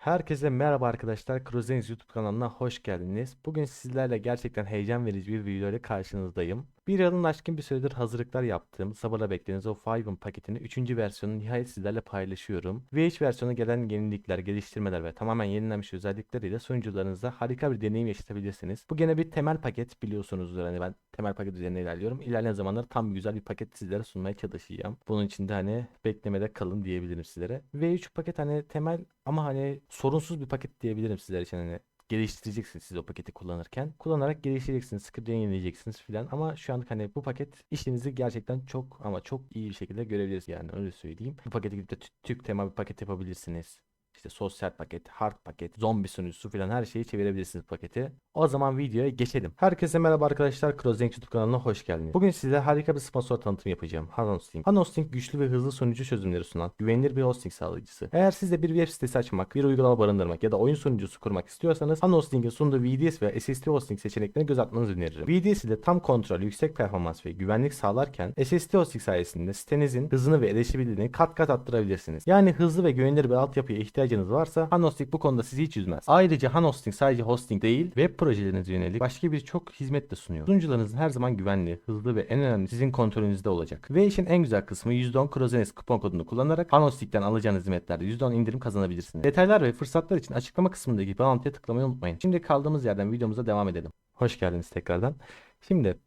Herkese merhaba arkadaşlar. Cruzeniz YouTube kanalına hoş geldiniz. Bugün sizlerle gerçekten heyecan verici bir video ile karşınızdayım. Bir yılın aşkın bir süredir hazırlıklar yaptığım, sabırla beklediğiniz o Five'ın paketini 3. versiyonunu nihayet sizlerle paylaşıyorum. VH versiyonu gelen yenilikler, geliştirmeler ve tamamen yenilenmiş özellikleriyle sunucularınızda harika bir deneyim yaşatabilirsiniz. Bu gene bir temel paket biliyorsunuzdur. Hani ben temel paket üzerine ilerliyorum. İlerleyen zamanlarda tam güzel bir paket sizlere sunmaya çalışacağım. Bunun için de hani beklemede kalın diyebilirim sizlere. V3 paket hani temel ama hani sorunsuz bir paket diyebilirim sizler için hani geliştireceksiniz siz o paketi kullanırken. Kullanarak geliştireceksiniz, script yenileyeceksiniz filan ama şu anlık hani bu paket işinizi gerçekten çok ama çok iyi bir şekilde görebilirsiniz yani öyle söyleyeyim. Bu paketi gidip de tü- Türk tema bir paket yapabilirsiniz. İşte sosyal paket, hard paket, zombi sunucusu filan her şeyi çevirebilirsiniz paketi. O zaman videoya geçelim. Herkese merhaba arkadaşlar. Crossing YouTube kanalına hoş geldiniz. Bugün size harika bir sponsor tanıtımı yapacağım. Hanosting. Hanosting güçlü ve hızlı sunucu çözümleri sunan güvenilir bir hosting sağlayıcısı. Eğer siz de bir web sitesi açmak, bir uygulama barındırmak ya da oyun sunucusu kurmak istiyorsanız Hanosting'in sunduğu VDS ve SSD hosting seçeneklerine göz atmanızı öneririm. VDS ile tam kontrol, yüksek performans ve güvenlik sağlarken SSD hosting sayesinde sitenizin hızını ve erişebilirliğini kat kat arttırabilirsiniz. Yani hızlı ve güvenilir bir altyapıya ihtiyacınız varsa Hanosting bu konuda sizi hiç üzmez. Ayrıca Hanosting sadece hosting değil, web projelerinize yönelik başka birçok hizmet de sunuyor. Sunucularınızın her zaman güvenli, hızlı ve en önemli sizin kontrolünüzde olacak. Ve işin en güzel kısmı %10 Crozenes kupon kodunu kullanarak Hanosting'den alacağınız hizmetlerde %10 indirim kazanabilirsiniz. Detaylar ve fırsatlar için açıklama kısmındaki bağlantıya tıklamayı unutmayın. Şimdi kaldığımız yerden videomuza devam edelim. Hoş geldiniz tekrardan. Şimdi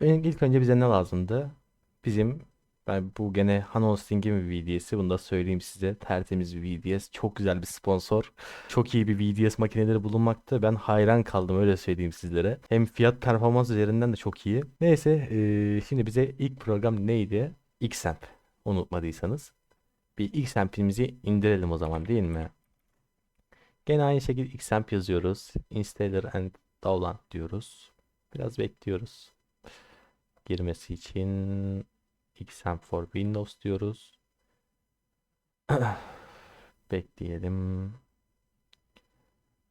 ilk önce bize ne lazımdı? Bizim ben bu gene Hanosting'in bir VDS'i. Bunu da söyleyeyim size. Tertemiz bir VDS. Çok güzel bir sponsor. Çok iyi bir VDS makineleri bulunmakta. Ben hayran kaldım öyle söyleyeyim sizlere. Hem fiyat performans üzerinden de çok iyi. Neyse eee, şimdi bize ilk program neydi? Xamp. Unutmadıysanız. Bir Xamp'imizi indirelim o zaman değil mi? Gene aynı şekilde Xamp yazıyoruz. Installer and download diyoruz. Biraz bekliyoruz. Girmesi için Xamp for Windows diyoruz. Bekleyelim.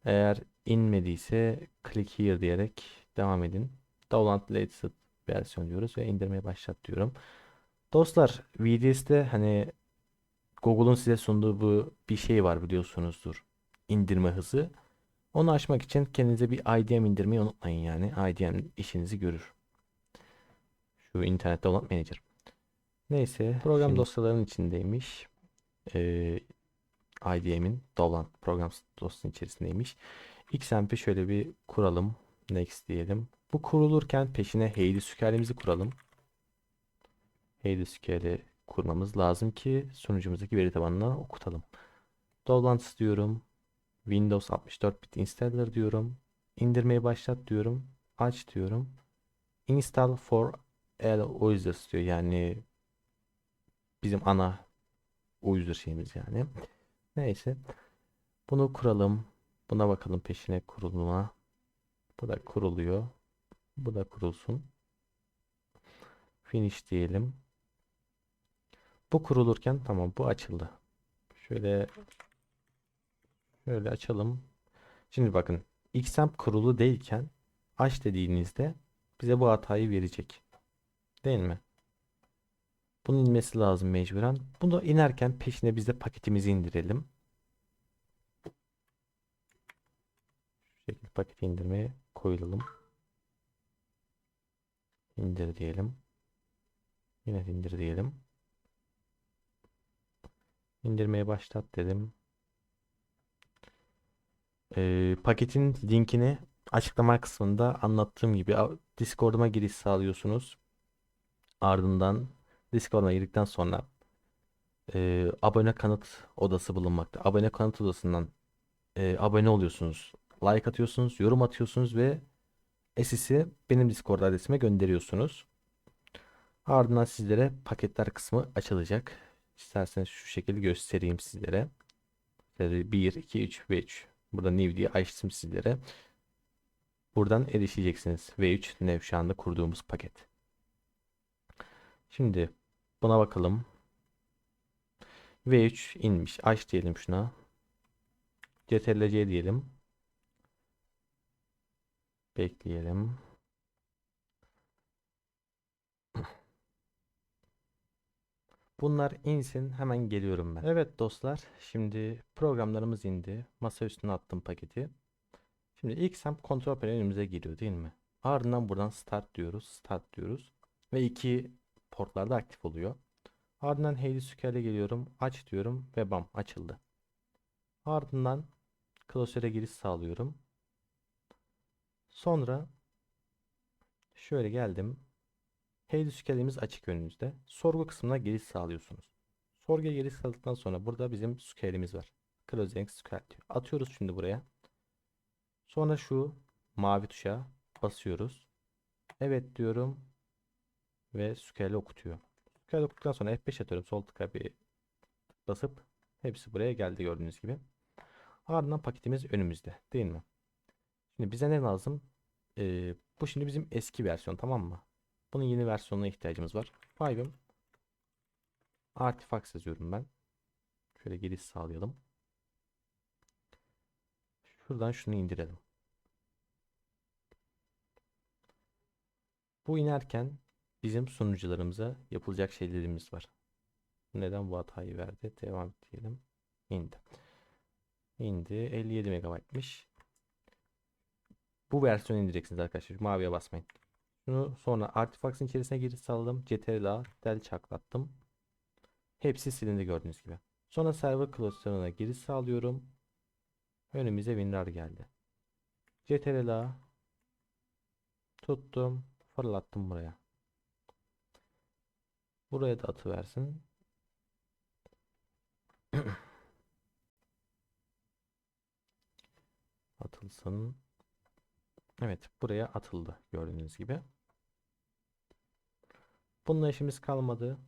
Eğer inmediyse click here diyerek devam edin. Download latest versiyon diyoruz ve indirmeye başlat diyorum. Dostlar VDS'te hani Google'un size sunduğu bu bir şey var biliyorsunuzdur. İndirme hızı. Onu aşmak için kendinize bir IDM indirmeyi unutmayın yani. IDM işinizi görür. Şu internet download manager. Neyse program Şimdi- dosyalarının içindeymiş. Ee, IDM'in download program dosyasının içerisindeymiş. XAMP'i şöyle bir kuralım. Next diyelim. Bu kurulurken peşine HeyDisQL'imizi kuralım. HeyDisQL'i kurmamız lazım ki sunucumuzdaki veri tabanına okutalım. Downloads diyorum. Windows 64 bit installer diyorum. İndirmeyi başlat diyorum. Aç diyorum. Install for all users diyor. Yani bizim ana user şeyimiz yani. Neyse. Bunu kuralım. Buna bakalım peşine kuruluma. Bu da kuruluyor. Bu da kurulsun. Finish diyelim. Bu kurulurken tamam bu açıldı. Şöyle şöyle açalım. Şimdi bakın Xamp kurulu değilken aç dediğinizde bize bu hatayı verecek. Değil mi? Bunun inmesi lazım mecburen. Bunu inerken peşine biz de paketimizi indirelim. Şu şekilde paketi indirmeye koyulalım. İndir diyelim. Yine indir diyelim. İndirmeye başlat dedim. Ee, paketin linkini açıklama kısmında anlattığım gibi Discord'uma giriş sağlıyorsunuz. Ardından Discord'a girdikten sonra e, abone kanıt odası bulunmakta. Abone kanıt odasından e, abone oluyorsunuz. Like atıyorsunuz, yorum atıyorsunuz ve SS'i benim Discord adresime gönderiyorsunuz. Ardından sizlere paketler kısmı açılacak. İsterseniz şu şekilde göstereyim sizlere. 1, 2, 3 ve 3. Burada new diye açtım sizlere. Buradan erişeceksiniz. V3 New şu anda kurduğumuz paket. Şimdi buna bakalım. V3 inmiş. Aç diyelim şuna. CTRL-C diyelim. Bekleyelim. Bunlar insin hemen geliyorum ben. Evet dostlar şimdi programlarımız indi. Masa üstüne attım paketi. Şimdi ilk sem kontrol paneli önümüze geliyor değil mi? Ardından buradan start diyoruz. Start diyoruz. Ve iki portlarda aktif oluyor. Ardından Heidi Square'e geliyorum. Aç diyorum ve bam açıldı. Ardından klasöre giriş sağlıyorum. Sonra şöyle geldim. Heidi Square'imiz açık önünüzde. Sorgu kısmına giriş sağlıyorsunuz. Sorguya giriş sağladıktan sonra burada bizim Square'imiz var. Closing Square diyor. Atıyoruz şimdi buraya. Sonra şu mavi tuşa basıyoruz. Evet diyorum. Ve Square'le okutuyor. Square'le okuduktan sonra F5 atıyorum. Sol tıka bir basıp hepsi buraya geldi gördüğünüz gibi. Ardından paketimiz önümüzde değil mi? Şimdi bize ne lazım? Ee, bu şimdi bizim eski versiyon tamam mı? Bunun yeni versiyonuna ihtiyacımız var. Five'ım Artifacts yazıyorum ben. Şöyle giriş sağlayalım. Şuradan şunu indirelim. Bu inerken bizim sunucularımıza yapılacak şeylerimiz var. Neden bu hatayı verdi? Devam diyelim. İndi. İndi. 57 MB'mış. Bu versiyonu indireceksiniz arkadaşlar. Maviye basmayın. Şunu sonra Artifacts'ın içerisine giriş sağladım. CTRL A del çaklattım. Hepsi silindi gördüğünüz gibi. Sonra server cluster'ına giriş sağlıyorum. Önümüze WinRAR geldi. CTRL A tuttum. Fırlattım buraya. Buraya da atıversin. Atılsın. Evet buraya atıldı gördüğünüz gibi. Bununla işimiz kalmadı.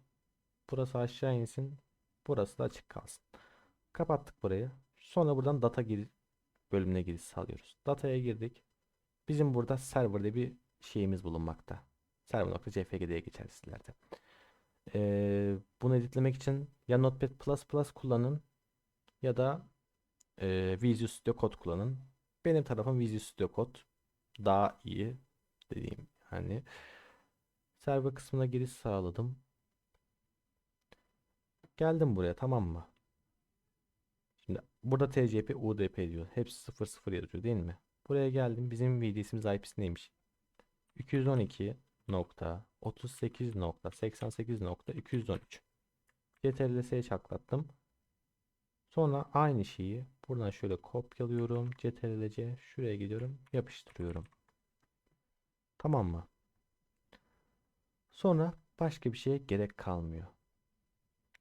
Burası aşağı insin. Burası da açık kalsın. Kapattık burayı. Sonra buradan data gir bölümüne giriş sağlıyoruz. Dataya girdik. Bizim burada server'de bir şeyimiz bulunmakta. Server.cfg diye geçer sizlerde. Ee, bunu editlemek için ya Notepad++ kullanın ya da e, Visual Studio Code kullanın. Benim tarafım Visual Studio Code daha iyi dediğim yani server kısmına giriş sağladım. Geldim buraya tamam mı? Şimdi burada TCP, UDP diyor. Hepsi 00 yazıyor değil mi? Buraya geldim. Bizim VDS'imiz IP'si neymiş? 212.38.88.213 CTRL-S'ye çaklattım. Sonra aynı şeyi buradan şöyle kopyalıyorum. CTRL-C şuraya gidiyorum. Yapıştırıyorum. Tamam mı? Sonra başka bir şeye gerek kalmıyor.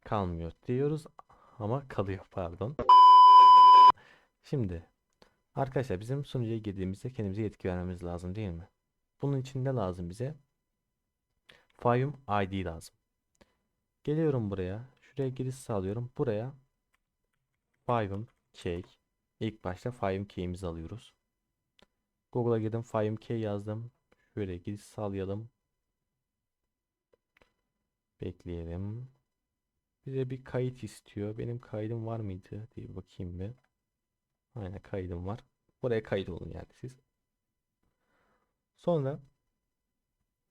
Kalmıyor diyoruz ama kalıyor pardon. Şimdi arkadaşlar bizim sunucuya girdiğimizde kendimize yetki vermemiz lazım değil mi? Bunun için ne lazım bize? Five'um ID lazım. Geliyorum buraya. Şuraya giriş sağlıyorum. Buraya Five'um key. İlk başta Five'um key'imizi alıyoruz. Google'a girdim. Five'um key yazdım. Şöyle giriş sağlayalım. Bekleyelim. Bize bir kayıt istiyor. Benim kaydım var mıydı diye bakayım bir. Aynen kaydım var. Buraya kayıt olun yani siz. Sonra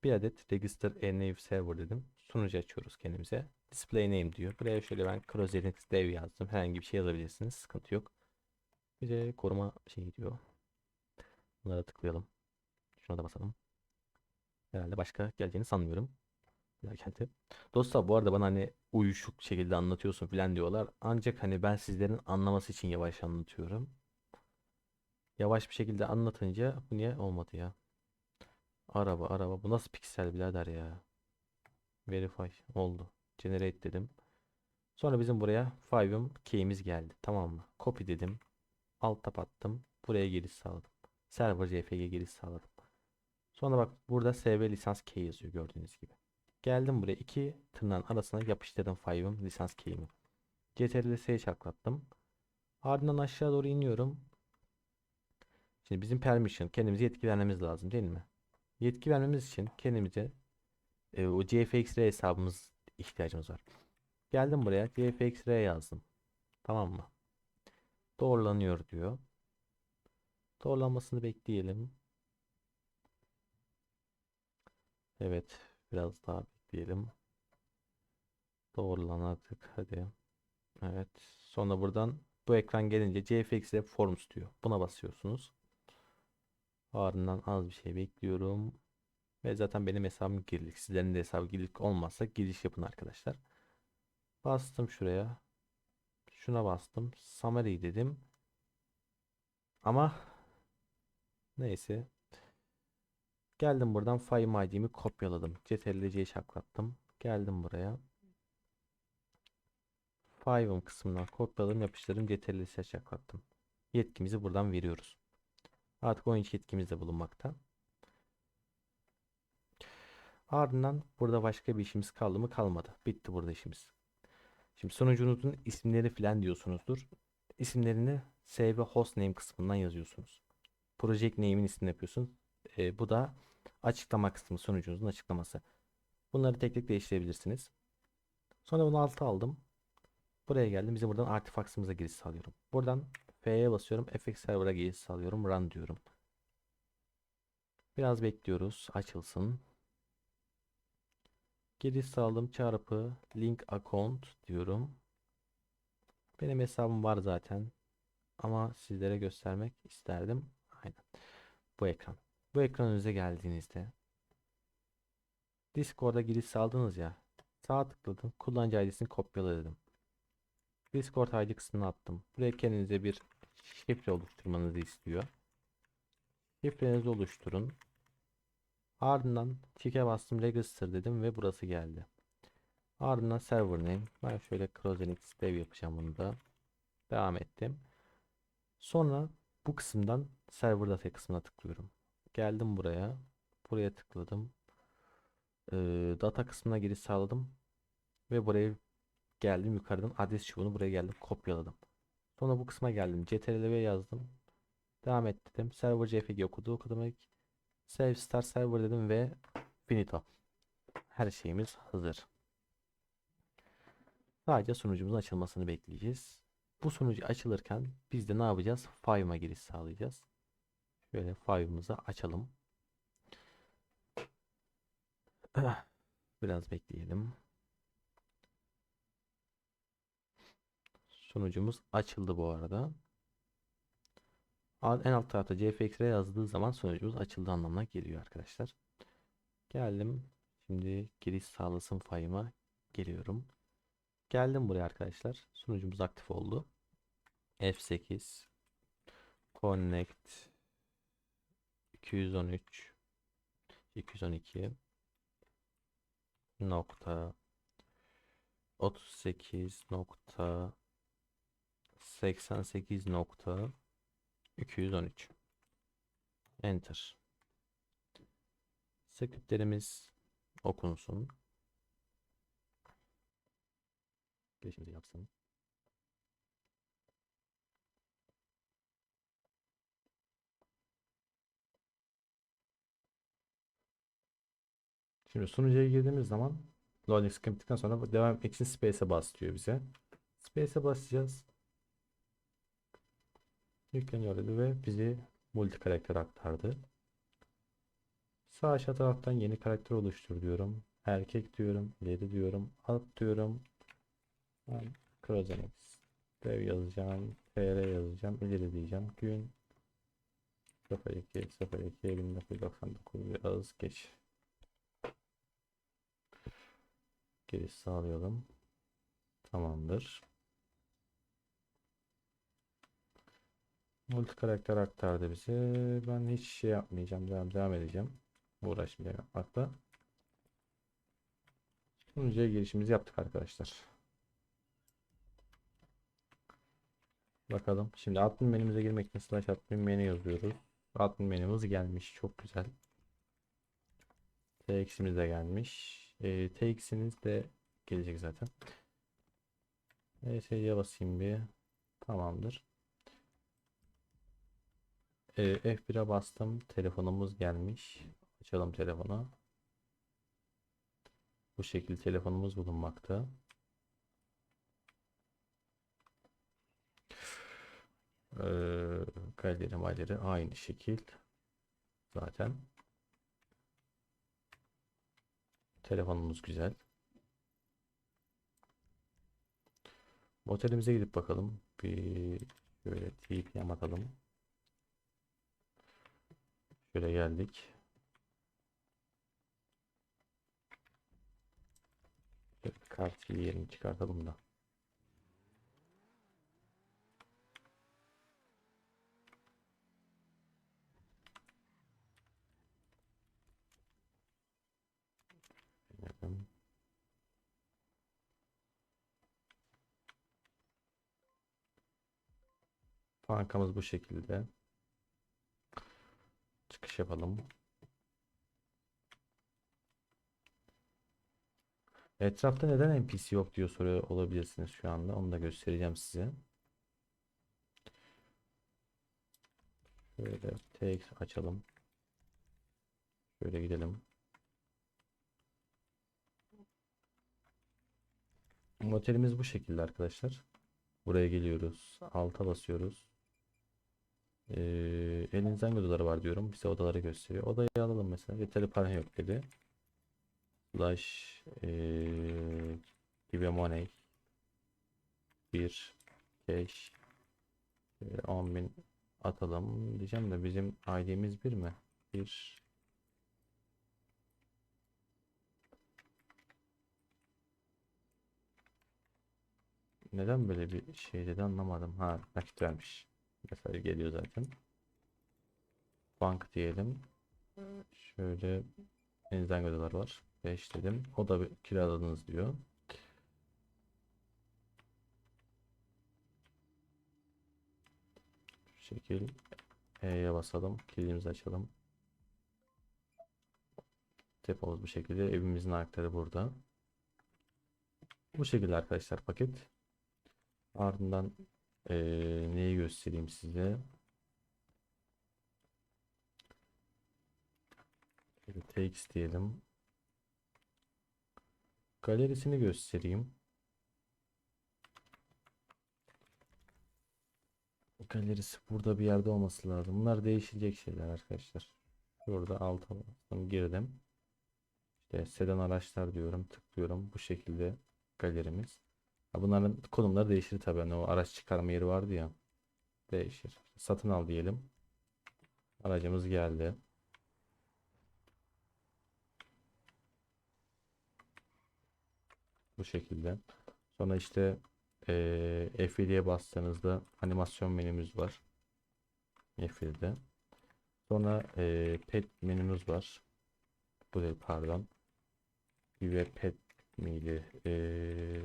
bir adet register name server dedim. Sunucu açıyoruz kendimize. Display name diyor. Buraya şöyle ben Cross dev yazdım. Herhangi bir şey yazabilirsiniz. Sıkıntı yok. Bize koruma şey diyor. Bunlara tıklayalım. Şuna da basalım. Herhalde başka geleceğini sanmıyorum. Plakenti. Dostlar bu arada bana hani uyuşuk şekilde anlatıyorsun falan diyorlar. Ancak hani ben sizlerin anlaması için yavaş anlatıyorum. Yavaş bir şekilde anlatınca bu niye olmadı ya? Araba araba bu nasıl piksel birader ya? Verify oldu. Generate dedim. Sonra bizim buraya five'ım key'imiz geldi. Tamam mı? Copy dedim. Alt tab attım. Buraya giriş sağladım. Server CFG giriş sağladım. Sonra bak burada SV lisans key yazıyor gördüğünüz gibi. Geldim buraya iki tırnağın arasına yapıştırdım five'ım lisans key'imi. CTRL S'ye çaklattım. Ardından aşağı doğru iniyorum. Şimdi bizim permission kendimize yetki vermemiz lazım değil mi? Yetki vermemiz için kendimize e, o CFXR hesabımız ihtiyacımız var. Geldim buraya CFXR yazdım. Tamam mı? Doğrulanıyor diyor. Doğrulanmasını bekleyelim. Evet. Biraz daha bekleyelim. Doğrulan artık hadi. Evet. Sonra buradan bu ekran gelince CFX ile Forms diyor. Buna basıyorsunuz. Ardından az bir şey bekliyorum. Ve zaten benim hesabım girilik. Sizlerin de hesabı girilik olmazsa giriş yapın arkadaşlar. Bastım şuraya. Şuna bastım. Summary dedim. Ama neyse. Geldim buradan File ID'mi kopyaladım. CTRL-C'yi şaklattım. Geldim buraya. Five'ım kısmından kopyaladım, yapıştırdım, CTRL-C'ye şaklattım. Yetkimizi buradan veriyoruz. Artık oyuncu yetkimiz de bulunmakta. Ardından burada başka bir işimiz kaldı mı? Kalmadı. Bitti burada işimiz. Şimdi sunucunuzun isimleri filan diyorsunuzdur. İsimlerini save ve hostname kısmından yazıyorsunuz. Project name'in ismini yapıyorsunuz. Ee, bu da açıklama kısmı sunucunuzun açıklaması. Bunları tek tek değiştirebilirsiniz. Sonra bunu alta aldım. Buraya geldim. Bizim buradan artifacts'ımıza giriş sağlıyorum. Buradan F'ye basıyorum. FX server'a giriş sağlıyorum. Run diyorum. Biraz bekliyoruz. Açılsın. Giriş sağladım çarpı link account diyorum. Benim hesabım var zaten. Ama sizlere göstermek isterdim. Aynen. Bu ekran. Bu ekran önünüze geldiğinizde Discord'a giriş sağladınız ya. Sağ tıkladım. Kullanıcı ID'sini kopyala dedim. Discord ID kısmına attım. Buraya kendinize bir şifre oluşturmanızı istiyor. Şifrenizi oluşturun. Ardından tick'e bastım register dedim ve burası geldi. Ardından server name. Ben şöyle Crozenix dev yapacağım bunu da. Devam ettim. Sonra bu kısımdan server data kısmına tıklıyorum. Geldim buraya. Buraya tıkladım. Ee, data kısmına giriş sağladım. Ve buraya geldim yukarıdan adres çubuğunu buraya geldim kopyaladım. Sonra bu kısma geldim. CTRL-V yazdım. Devam et dedim. Server CFG okudu okudum. Save start server dedim ve finito. Her şeyimiz hazır. Sadece sunucumuzun açılmasını bekleyeceğiz. Bu sunucu açılırken biz de ne yapacağız? Five'a giriş sağlayacağız. Şöyle Five'ımızı açalım. Biraz bekleyelim. Sunucumuz açıldı bu arada. En alt tarafta CFX'e yazdığı zaman sunucumuz açıldı anlamına geliyor arkadaşlar. Geldim. Şimdi giriş sağlasın fayıma geliyorum. Geldim buraya arkadaşlar. Sunucumuz aktif oldu. F8 Connect 213 212 nokta 38 nokta 88 nokta 213 Enter Scriptlerimiz okunsun. Girişimizi yapsın. Şimdi sunucuya girdiğimiz zaman loading screen bittikten sonra devam için space'e bas diyor bize. Space'e basacağız. Yükleniyor dedi ve bizi multi karakter aktardı. Sağ aşağı taraftan yeni karakter oluştur diyorum. Erkek diyorum. ileri diyorum. At diyorum. Ben Crozenix. Dev yazacağım. TR yazacağım. ileri diyeceğim. Gün 02 02 1999 yaz geç. Giriş sağlayalım. Tamamdır. Multi karakter aktardı bize. Ben hiç şey yapmayacağım. Devam, devam edeceğim. Uğraşmayacağım yapmakla. Sunucuya girişimizi yaptık arkadaşlar. Bakalım. Şimdi admin menümüze girmek için slash admin menü yazıyoruz. Admin menümüz gelmiş. Çok güzel. TX'imiz de gelmiş. E, TX'iniz de gelecek zaten. ESC'ye basayım bir. Tamamdır. E, F1'e bastım. Telefonumuz gelmiş. Açalım telefonu. Bu şekilde telefonumuz bulunmakta. Ee, galeri maleri aynı şekil. Zaten. Telefonumuz güzel. Motelimize gidip bakalım. Bir şöyle TPM atalım. Şöyle geldik. Şöyle kart yerini çıkartalım da. Bankamız bu şekilde. Çıkış yapalım. Etrafta neden NPC yok diyor soruyor olabilirsiniz şu anda. Onu da göstereceğim size. Şöyle TX açalım. Şöyle gidelim. Motelimiz bu şekilde arkadaşlar. Buraya geliyoruz. Alta basıyoruz. Ee, elinizden hangi odaları var diyorum. Bize odaları gösteriyor. Odayı alalım mesela. Yeterli para yok dedi. Slash ee, give money 1 cash ee, 10.000 atalım diyeceğim de bizim ID'miz bir mi? Bir Neden böyle bir şey dedi anlamadım. Ha nakit vermiş. Mesaj geliyor zaten. Bank diyelim. Şöyle elinizden ödeler var. 5 dedim. O da bir kiraladınız diyor. Şu şekil E'ye basalım. Kilidimizi açalım. Depomuz bu şekilde. Evimizin anahtarı burada. Bu şekilde arkadaşlar paket. Ardından eee, neyi göstereyim size? TX diyelim. Galerisini göstereyim. Galerisi burada bir yerde olması lazım. Bunlar değişecek şeyler arkadaşlar. Şurada alta bastım girdim. İşte sedan araçlar diyorum. Tıklıyorum. Bu şekilde galerimiz. Bunların konumları değişir tabii. Hani o araç çıkarma yeri vardı ya. Değişir. Satın al diyelim. Aracımız geldi. Bu şekilde. Sonra işte eee F7'ye bastığınızda animasyon menümüz var. F7'de. Sonra eee, pet menümüz var. Bu değil pardon. Bir pet miydi? Eee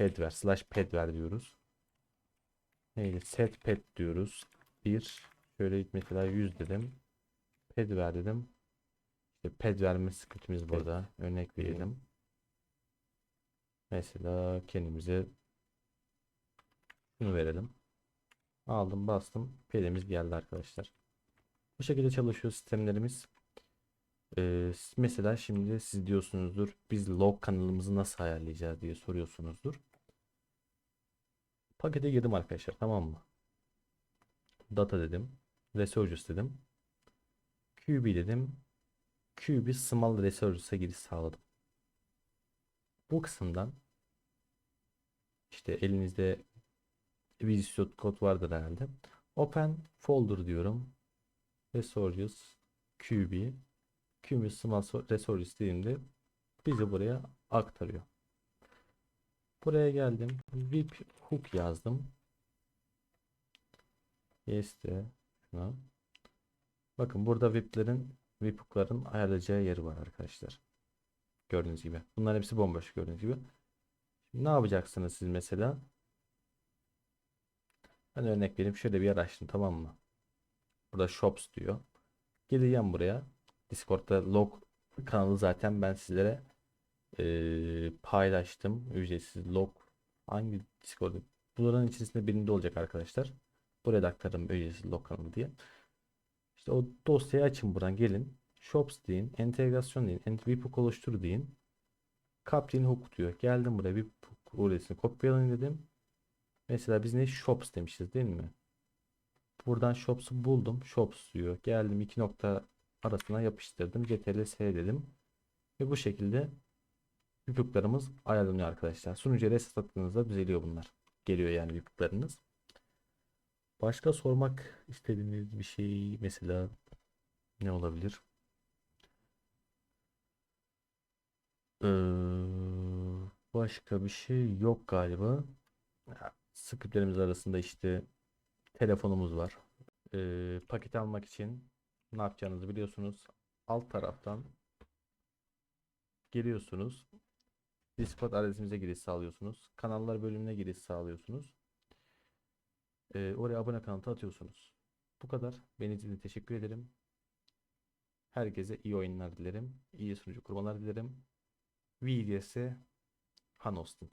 pet ver. Slash pet ver diyoruz. Neydi? Set pet diyoruz. Bir şöyle mesela 100 dedim. Pet ver dedim. İşte pet verme scriptimiz burada. Örnek verelim. Mesela kendimize şunu verelim. Aldım bastım. Pedimiz geldi arkadaşlar. Bu şekilde çalışıyor sistemlerimiz. Ee, mesela şimdi siz diyorsunuzdur biz log kanalımızı nasıl ayarlayacağız diye soruyorsunuzdur. Pakete girdim arkadaşlar tamam mı? Data dedim. Resources dedim. QB dedim. QB Small Resources'a giriş sağladım. Bu kısımdan işte elinizde Visual Code vardır herhalde. Open folder diyorum. Resources QB QB Small Resources dediğimde bizi buraya aktarıyor. Buraya geldim. VIP hook yazdım. Yes. Bakın burada VIP'lerin VIP hook'ların ayarlayacağı yeri var arkadaşlar. Gördüğünüz gibi. Bunların hepsi bomboş gördüğünüz gibi. Şimdi ne yapacaksınız siz mesela? Ben örnek vereyim. Şöyle bir yer tamam mı? Burada shops diyor. Geleceğim buraya. Discord'da log kanalı zaten ben sizlere eee, paylaştım. Ücretsiz log. Hangi Discord'da? Bunların içerisinde birinde olacak arkadaşlar. Buraya da ücretsiz log kanalı diye. İşte o dosyayı açın buradan gelin. Shops deyin. Entegrasyon deyin. Ent webhook oluştur deyin. Captain hook diyor. Geldim buraya webhook URL'sini kopyalayın dedim. Mesela biz ne shops demişiz değil mi? Buradan shops'u buldum. Shops diyor. Geldim iki nokta arasına yapıştırdım. Ctrl S dedim. Ve bu şekilde webhook'larımız ayarlanıyor arkadaşlar. Sunucuya reset attığınızda düzeliyor bunlar. geliyor yani yükleriniz. Başka sormak istediğiniz bir şey mesela ne olabilir? Ee, başka bir şey yok galiba. Scriptlerimiz arasında işte telefonumuz var. Ee, paket almak için ne yapacağınızı biliyorsunuz. Alt taraftan geliyorsunuz. Discord adresimize giriş sağlıyorsunuz. Kanallar bölümüne giriş sağlıyorsunuz. Ee, oraya abone kanıtı atıyorsunuz. Bu kadar. Beni için teşekkür ederim. Herkese iyi oyunlar dilerim. İyi sunucu kurmalar dilerim. VDS'e Han Hosting.